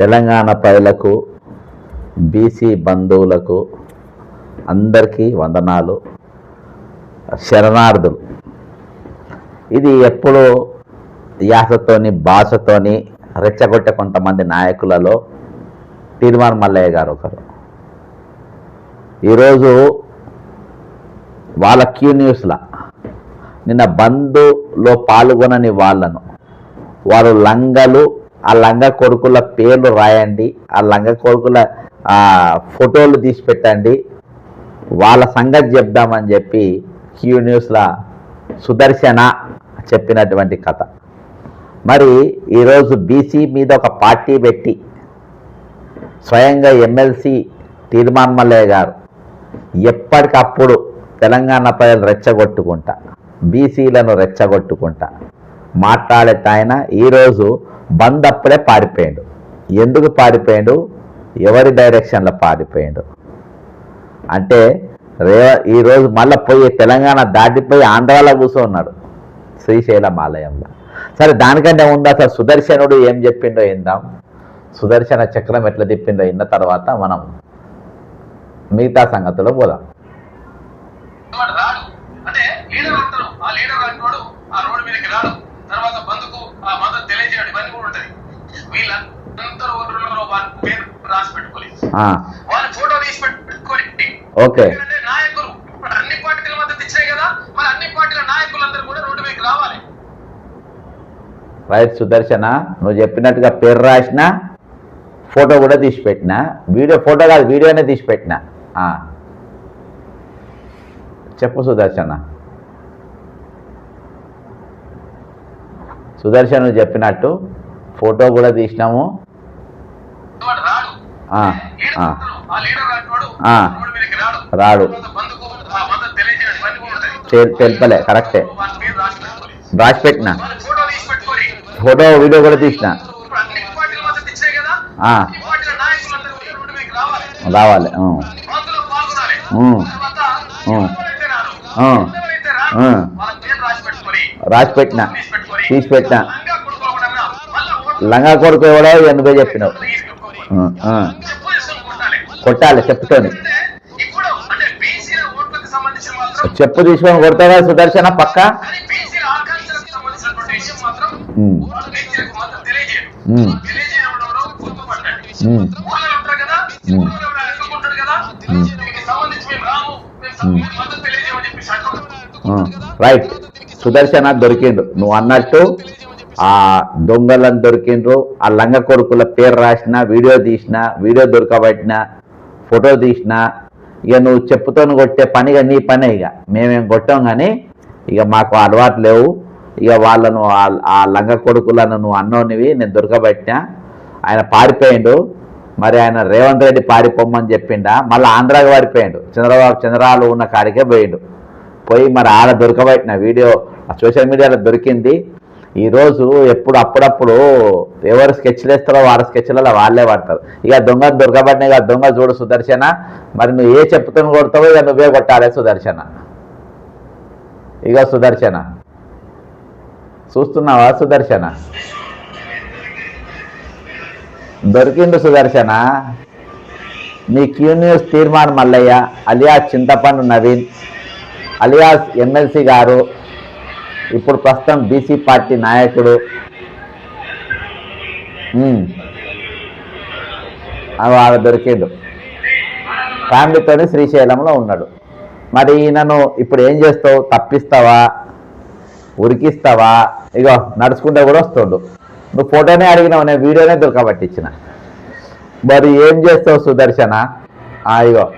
తెలంగాణ ప్రజలకు బీసీ బంధువులకు అందరికీ వందనాలు శరణార్థులు. ఇది ఎప్పుడూ యాసతోని భాషతోని రెచ్చగొట్టే కొంతమంది నాయకులలో తీర్మాన్ మల్లయ్య గారు ఒకరు. ఈరోజు వాళ్ళ క్యూ న్యూస్లా నిన్న బంధులో పాల్గొనని వాళ్ళను వారు లంగలు ఆ లంగ కొడుకుల పేర్లు రాయండి ఆ లంగ కొడుకుల ఫోటోలు తీసి పెట్టండి. వాళ్ళ సంగతి చెప్దామని చెప్పి క్యూ న్యూస్లో సుదర్శన చెప్పినటువంటి కథ. మరి ఈరోజు బీసీ మీద ఒక పార్టీ పెట్టి స్వయంగా ఎమ్మెల్సీ తీర్మాన్ గారు ఎప్పటికప్పుడు తెలంగాణ ప్రజలు రెచ్చగొట్టుకుంటా బీసీలను రెచ్చగొట్టుకుంటా. మాట్లాడే ఆయన ఈరోజు బంద్ అప్పుడే పారిపోయాడు. ఎందుకు పారిపోయాడు? ఎవరి డైరెక్షన్లో పారిపోయాడు? అంటే రే ఈరోజు మళ్ళీ పోయి తెలంగాణ దాటిపోయి ఆంధ్రాలో కూర్చున్నాడు శ్రీశైలం ఆలయంలో. సరే దానికంటే ముందు అసలు సుదర్శనుడు ఏం చెప్పిండో ఇందాం సుదర్శన చక్రం ఎట్లా తిప్పిండో ఇన్న తర్వాత మనం మిగతా సంగతిలో పోదాం. అంటే లీడర్ అంటారు. ఆ లీడర్ అంటాడు ఆ రోడ్డు మీదకి రాడు తర్వాత బంధుకు ఆ మద్దతు తెలియజేయడం ఇవన్నీ కూడా ఉంటది వీళ్ళందరూ ఊర్లలో వాళ్ళ పేరు రాసి పెట్టుకోలేదు. ఆ, వాళ్ళ ఫోటో తీసి పెట్టుకోని. ఓకే. ఎందుకంటే నాయకులు ఇప్పుడు అన్ని పార్టీల మద్దతు ఇచ్చాయి కదా మరి అన్ని పార్టీల నాయకులందరూ కూడా రోడ్డు మీదకి రావాలి. రైట్ సుదర్శన నువ్వు చెప్పినట్టుగా పేరు రాసిన ఫోటో కూడా తీసి పెట్టిన. వీడియో ఫోటో కాదు వీడియోనే తీసి పెట్టిన. చెప్పు సుదర్శన. సుదర్శన్ నువ్వు చెప్పినట్టు ఫోటో కూడా తీసినాము. రాడు. తెలుపలే కరెక్టే. రాసి పెట్టిన ఫోటో వీడియో కూడా తీసిన. రావాలి. రాసి పెట్టిన తీసి పెట్టిన లంగా కొడుకులు కూడా మళ్ళా ఓట్లు లంగా కొడుకు ఎవడో ఎనభై చెప్పినావు. కొట్టాలి. చెప్పుతోని. చెప్పు తీసుకొని కొడతావా? సుదర్శన పక్క? రైట్. సుదర్శన దొరికిండు. నువ్వు అన్నట్టు ఆ దొంగలను దొరికిండ్రు ఆ లంగ కొడుకుల పేరు రాసిన వీడియో తీసిన వీడియో దొరకబట్టిన ఫోటో తీసిన ఇక నువ్వు చెప్పుతోని కొట్టే పనిగా నీ పనే ఇక. మేమేం కొట్టాం కానీ ఇక మాకు అలవాటు లేవు. ఇక వాళ్ళను ఆ- లంగ కొడుకులను నువ్వు అన్నోనివి నేను దొరకబట్టినా. ఆయన పారిపోయిండు. మరి ఆయన రేవంత్ రెడ్డి పారిపోమ్మని చెప్పిండా. మళ్ళీ ఆంధ్రాకి పారిపోయిండు చంద్రబాబు చంద్రాలు ఉన్న కాడికే పోయిండు. పోయి మరి ఆడ దొరకబట్టిన వీడియో ఆ సోషల్ మీడియాలో దొరికింది. ఈరోజు ఎప్పుడు అప్పుడప్పుడు ఎవరు స్కెచ్లు వేస్తారో వాళ్ళ స్కెచ్లలో వాళ్ళే పడతారు. ఇక దొంగ దొరకబడిన ఇక దొంగ చూడు సుదర్శన. మరి నువ్వు ఏ చెప్తున్న కొడతావో ఇక నువ్వే కొట్టాలి సుదర్శన. ఇక సుదర్శన. చూస్తున్నావా సుదర్శన? దొరికిండు సుదర్శన. నీ క్యూ న్యూస్ తీర్మాన్ మల్లయ్య అలియాస్ చింతపండు నవీన్ అలియాస్ ఎమ్మెల్సీ గారు ఇప్పుడు ప్రస్తుతం బీసీ పార్టీ నాయకుడు. వాళ్ళ ఆ వాడు దొరికిండు. ఫ్యామిలీతోని శ్రీశైలంలో ఉన్నాడు. మరి ఈయనను ఇప్పుడు ఏం చేస్తావు? తప్పిస్తావా? ఉరికిస్తావా? ఇగో నడుచుకుంటే కూడా వస్తుండు. నువ్వు ఫోటోనే అడిగినావు నేను వీడియోనే దొరకబట్టించిన మరి ఏం చేస్తావు సుదర్శన? ఆ, ఇగో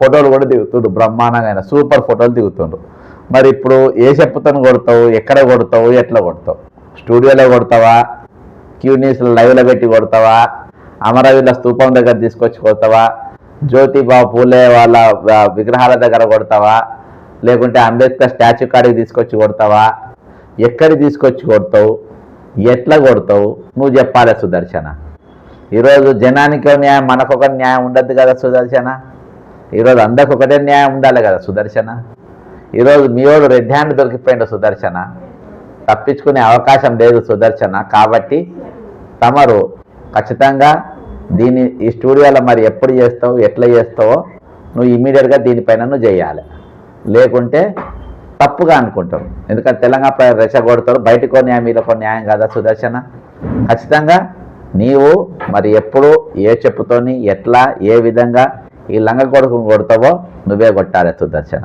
ఫోటోలు కూడా దిగుతుండు. బ్రహ్మాండంగా సూపర్ ఫోటోలు దిగుతుండు. మరి ఇప్పుడు ఏ చెప్పుతను కొడతావు? ఎక్కడ కొడతావు? ఎట్లా కొడతావు? స్టూడియోలో కొడతావా? క్యూ లైవ్లో పెట్టి కొడతావా? అమరవీళ్ళ స్తూపం దగ్గర తీసుకొచ్చి కొడతావా? జ్యోతిబా పూలే వాళ్ళ విగ్రహాల దగ్గర కొడతావా? లేకుంటే అంబేద్కర్ స్టాచ్యూ కాడికి తీసుకొచ్చి కొడతావా? ఎక్కడ తీసుకొచ్చి కొడతావు? ఎట్లా కొడతావు? నువ్వు చెప్పాలి సుదర్శన. ఈరోజు జనానికి ఒక న్యాయం మనకొక న్యాయం ఉండద్దు కదా సుదర్శన? ఈరోజు అందరికి ఒకటే న్యాయం ఉండాలి కదా సుదర్శన? ఈరోజు మీ రెడ్ హ్యాండ్ దొరికిపోయిండు సుదర్శన. తప్పించుకునే అవకాశం లేదు సుదర్శన. కాబట్టి తమరు ఖచ్చితంగా దీన్ని ఈ స్టూడియోలో మరి ఎప్పుడు చేస్తావు ఎట్లా చేస్తావో నువ్వు ఇమీడియట్గా దీనిపైన నువ్వు చేయాలి. లేకుంటే తప్పుగా అనుకుంటాం ఎందుకంటే తెలంగాణ ప్రజలు రెచ్చగొడతారు బయటకో న్యాయం వీళ్ళకో న్యాయం కదా సుదర్శన? ఖచ్చితంగా నీవు మరి ఎప్పుడు ఏ చెప్పుతోని ఎట్లా ఏ విధంగా ఈ లంగ కొడుకుని కొడతావో నువ్వే కొట్టాలి సుదర్శన.